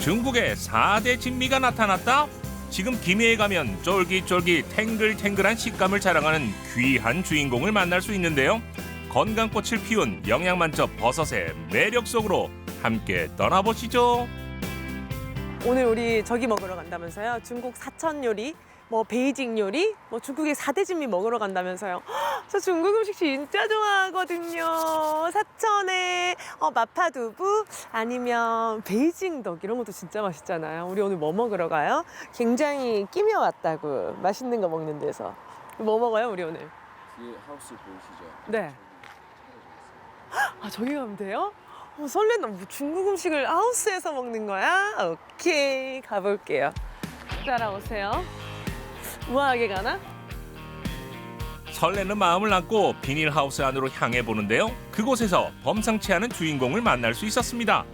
중국의 4대 진미가 나타났다? 지금 김해에 가면 쫄깃쫄깃 탱글탱글한 식감을 자랑하는 귀한 주인공을 만날 수 있는데요. 건강꽃을 피운 영양 만점 버섯의 매력 속으로 함께 떠나보시죠. 오늘 우리 저기 먹으러 간다면서요? 중국 사천 요리, 뭐 베이징 요리, 뭐 중국의 사대 진미 먹으러 간다면서요? 헉, 저 중국 음식 진짜 좋아하거든요. 사천에 어, 마파두부 아니면 베이징 덕 이런 것도 진짜 맛있잖아요. 우리 오늘 뭐 먹으러 가요? 굉장히 끼며 왔다고 맛있는 거 먹는 데서 뭐 먹어요 우리 오늘? 뒤에 하우스 보이시죠? 네. 아 저기 가면 돼요? 어, 설렌다. 뭐 중국 음식을 하우스에서 먹는 거야? 오케이 가볼게요. 따라오세요. 우아하게 가나? 설레는 마음을 안고 비닐하우스 안으로 향해 보는데요. 그곳에서 범상치 않은 주인공을 만날 수 있었습니다.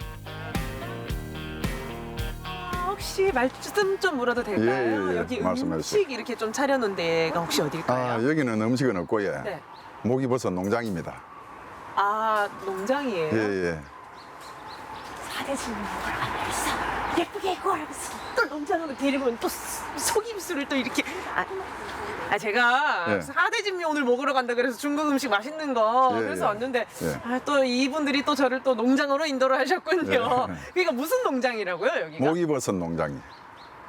아, 혹시 말씀 좀 물어도 될까요? 예, 예, 예. 여기 말씀해 음식 이렇게 좀 차려놓은 데가 혹시 어딜까요? 아, 여기는 음식은 없고 예. 네. 모기버섯 농장입니다. 아 농장이에요. 예, 예. 사대진 먹으러 가면서 예쁘게 입고 와서 또 농장으로 데리고 또 소- 속임 수를 또 이렇게 아, 아 제가 예. 사대진미 오늘 먹으러 간다 그래서 중국 음식 맛있는 거 예, 그래서 예. 왔는데 예. 아, 또 이분들이 또 저를 또 농장으로 인도를 하셨군요. 예. 그러니까 무슨 농장이라고요 여기가? 모기버섯 농장이.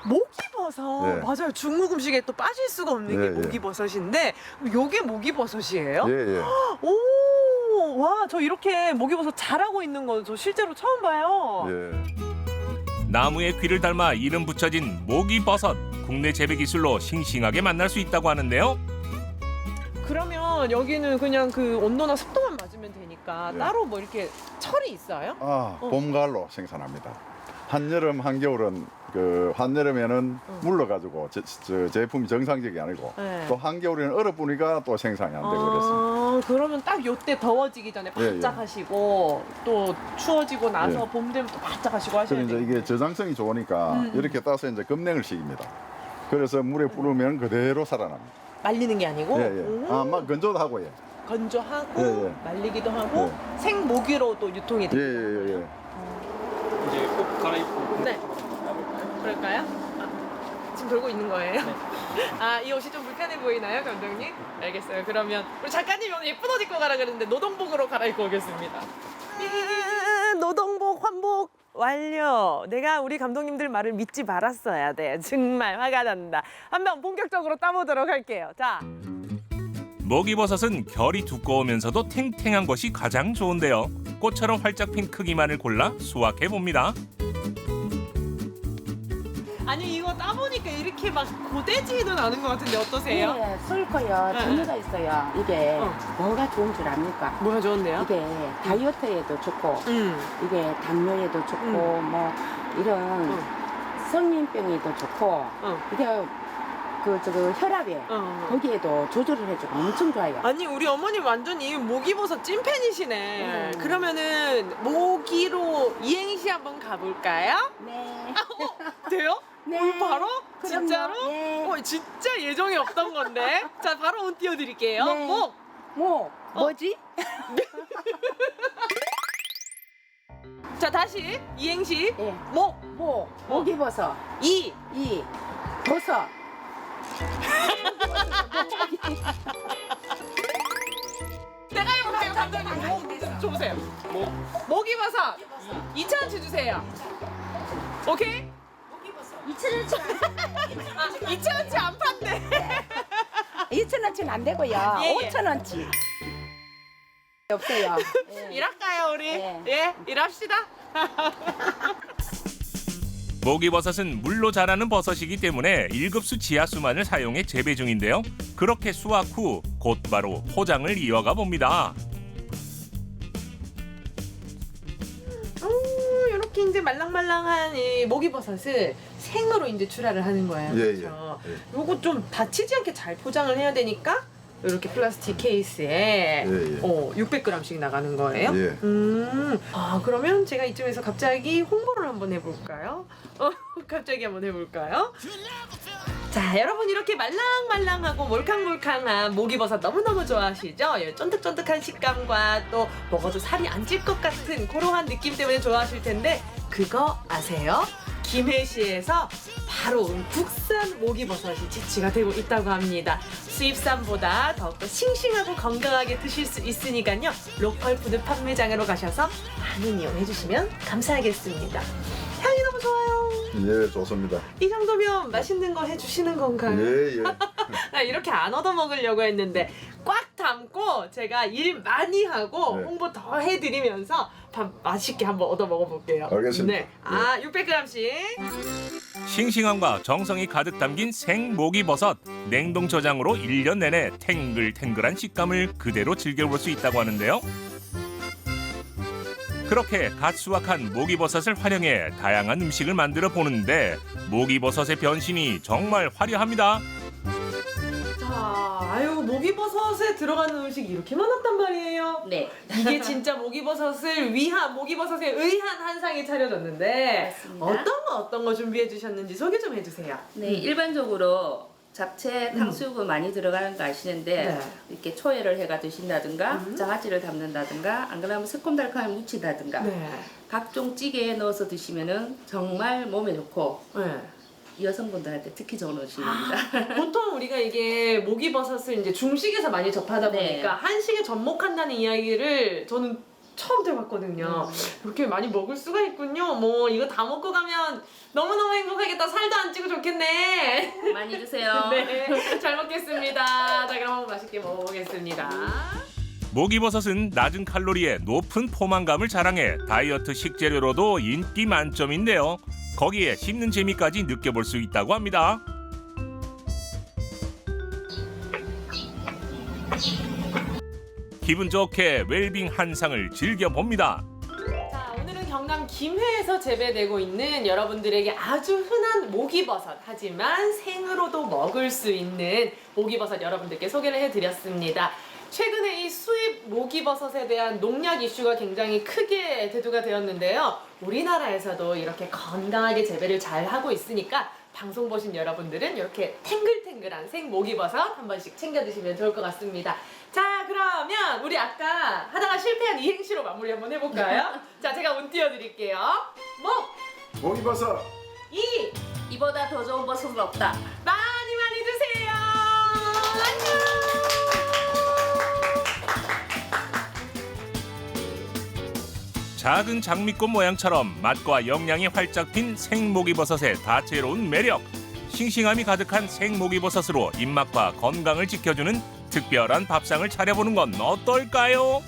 모기버섯 예. 맞아요 중국 음식에 또 빠질 수가 없는 게 예, 예. 모기버섯인데 요게 모기버섯이에요? 예, 예. 오, 와, 저 이렇게 모기버섯 자라고 있는 거 저 실제로 처음 봐요. 예. 나무의 귀를 닮아 이름 붙여진 모기버섯. 국내 재배 기술로 싱싱하게 만날 수 있다고 하는데요. 그러면 여기는 그냥 그 온도나 습도만 맞으면 되니까 예. 따로 뭐 이렇게 철이 있어요? 아, 어. 봄 가을로 생산합니다. 한여름, 한겨울은 그 한여름에는 어. 물러가지고 제, 저 제품이 정상적이 아니고 네. 또 한겨울에는 얼어보니까 또 생산이 안 되고 그랬습니다. 아, 그러면 딱 요때 더워지기 전에 예, 예. 바짝 하시고 또 추워지고 나서 예. 봄 되면 또 바짝 하시고 하셔야 그래서 이제 돼요. 이게 저장성이 좋으니까 음, 음. 이렇게 따서 이제 급냉을 시킵니다. 그래서 물에 뿌르면 그대로 살아납니다. 말리는 게 아니고 예, 예. 오, 아, 막 건조도 하고 예. 건조하고 예, 예. 말리기도 하고 생모기로 또 유통이 예, 돼요. 예, 예, 예. 이제 옷 갈아입고 네. 그럴까요? 아, 지금 돌고 있는 거예요? 아, 이 옷이 좀 불편해 보이나요, 감독님? 알겠어요. 그러면 우리 작가님이 오늘 예쁜 옷 입고 가라 그랬는데 노동복으로 갈아입고 오겠습니다. 노동복, 환복 완료. 내가 우리 감독님들 말을 믿지 말았어야 돼. 정말 화가 난다. 한번 본격적으로 따보도록 할게요. 자, 모기버섯은 결이 두꺼우면서도 탱탱한 것이 가장 좋은데요. 꽃처럼 활짝 핀 크기만을 골라 수확해 봅니다. 아니 이거 따보니까 이렇게 막 고대지는 않은 것 같은데 어떠세요? 네, 쏠거요. 네. 종류가 있어요. 이게 어. 뭐가 좋은 줄 압니까? 뭐가 좋은데요? 이게 다이어트에도 좋고, 음. 이게 당뇨에도 좋고, 음. 뭐 이런 어. 성인병에도 좋고, 어. 이게 그 저거 혈압에 어. 거기에도 조절을 해주고 엄청 좋아요. 아니 우리 어머님 완전히 모기버섯 찐팬이시네. 음. 그러면은 모기로 이행시 한번 가볼까요? 네. 돼요? 네. 오늘 바로? 그럼요. 진짜로? 예. 어, 진짜 예정이 없던 건데. 자 바로 온 띄워드릴게요. 네. 목. 뭐 뭐지? 자 다시 이행시. 예. 목. 뭐 모기버섯, 이. 이 버섯. 내가 해볼게요 감독님. 목 줘보세요. 목. 모기버섯. 2천 원치 주세요. 오케이? 이천 아 2천 원치 안 판대. 이천 원치는 안 되고요. 예, 예. 오천 원치. 없어요. 예. 일할까요 우리? 네. 예, 일합시다. 모기버섯은 물로 자라는 버섯이기 때문에 1급수 지하수만을 사용해 재배 중인데요. 그렇게 수확 후 곧바로 포장을 이어가 봅니다. 오, 이렇게 이제 말랑말랑한 이 모기버섯을 생으로 이제 출하를 하는 거예요. 예, 그렇죠? 예. 요거 좀 다치지 않게 잘 포장을 해야 되니까 이렇게 플라스틱 케이스에 예, 예. 어, 600g씩 나가는 거예요. 예. 음, 아 그러면 제가 이쯤에서 갑자기 홍보를 한번 해볼까요? 어, 갑자기 한번 해볼까요? 자, 여러분 이렇게 말랑말랑하고 몰캉몰캉한 모기버섯 너무너무 좋아하시죠? 예, 쫀득쫀득한 식감과 또 먹어도 살이 안 찔 것 같은 그러한 느낌 때문에 좋아하실 텐데 그거 아세요? 김해시에서 바로 국산 모기버섯이 채취가 되고 있다고 합니다. 수입산보다 더욱더 싱싱하고 건강하게 드실 수 있으니까요. 로컬 푸드 판매장으로 가셔서 많은 이용해 주시면 감사하겠습니다. 향이 너무 좋아요. 예, 좋습니다. 이 정도면 맛있는 거 해주시는 건가요? 예, 예. 나 이렇게 안 얻어 먹으려고 했는데 꽉 담고 제가 일 많이 하고 네. 홍보 더 해드리면서 밥 맛있게 한번 얻어 먹어볼게요. 알겠습니다. 네. 아, 600g씩. 싱싱함과 정성이 가득 담긴 생모기버섯 냉동 저장으로 1년 내내 탱글탱글한 식감을 그대로 즐겨볼 수 있다고 하는데요. 그렇게 갓 수확한 모기버섯을 활용해 다양한 음식을 만들어 보는데 모기버섯의 변신이 정말 화려합니다. 자, 아유, 모기버섯에 들어가는 음식이 이렇게 많았단 말이에요. 네. 이게 진짜 모기버섯을 위한, 모기버섯에 의한 한상이 차려졌는데 맞습니다. 어떤 거 어떤 거 준비해 주셨는지 소개 좀 해주세요. 네, 일반적으로 잡채, 탕수육은 많이 들어가는 거 아시는데 네. 이렇게 초회를 해가 드신다든가 음. 장아찌를 담는다든가 안 그러면 새콤달콤하게 무치다든가 네. 각종 찌개에 넣어서 드시면은 정말 몸에 좋고 네. 여성분들한테 특히 좋은 음식입니다. 보통 우리가 이게 모기버섯을 이제 중식에서 많이 접하다 네. 보니까 한식에 접목한다는 이야기를 저는 처음 들어봤거든요. 이렇게 많이 먹을 수가 있군요. 뭐 이거 다 먹고 가면 너무너무 행복하겠다. 살도 안 찌고 좋겠네. 많이 드세요. 네, 잘 먹겠습니다. 자, 그럼 한번 맛있게 먹어보겠습니다. 모기버섯은 낮은 칼로리에 높은 포만감을 자랑해 다이어트 식재료로도 인기 만점인데요. 거기에 씹는 재미까지 느껴볼 수 있다고 합니다. 기분 좋게 웰빙 한상을 즐겨봅니다. 자, 오늘은 경남 김해에서 재배되고 있는 여러분들에게 아주 흔한 모기버섯, 하지만 생으로도 먹을 수 있는 모기버섯 여러분들께 소개를 해드렸습니다. 최근에 이 수입 모기버섯에 대한 농약 이슈가 굉장히 크게 대두가 되었는데요. 우리나라에서도 이렇게 건강하게 재배를 잘 하고 있으니까 방송 보신 여러분들은 이렇게 탱글탱글한 생 모기버섯 한 번씩 챙겨 드시면 좋을 것 같습니다. 자, 그러면 우리 아까 하다가 실패한 이행시로 마무리 한번 해볼까요? 자, 제가 운 띄워드릴게요. 목, 모기버섯. 이, 이보다 더 좋은 버섯은 없다. 많 작은 장미꽃 모양처럼 맛과 영양이 활짝 핀 생모기버섯의 다채로운 매력. 싱싱함이 가득한 생모기버섯으로 입맛과 건강을 지켜주는 특별한 밥상을 차려보는 건 어떨까요?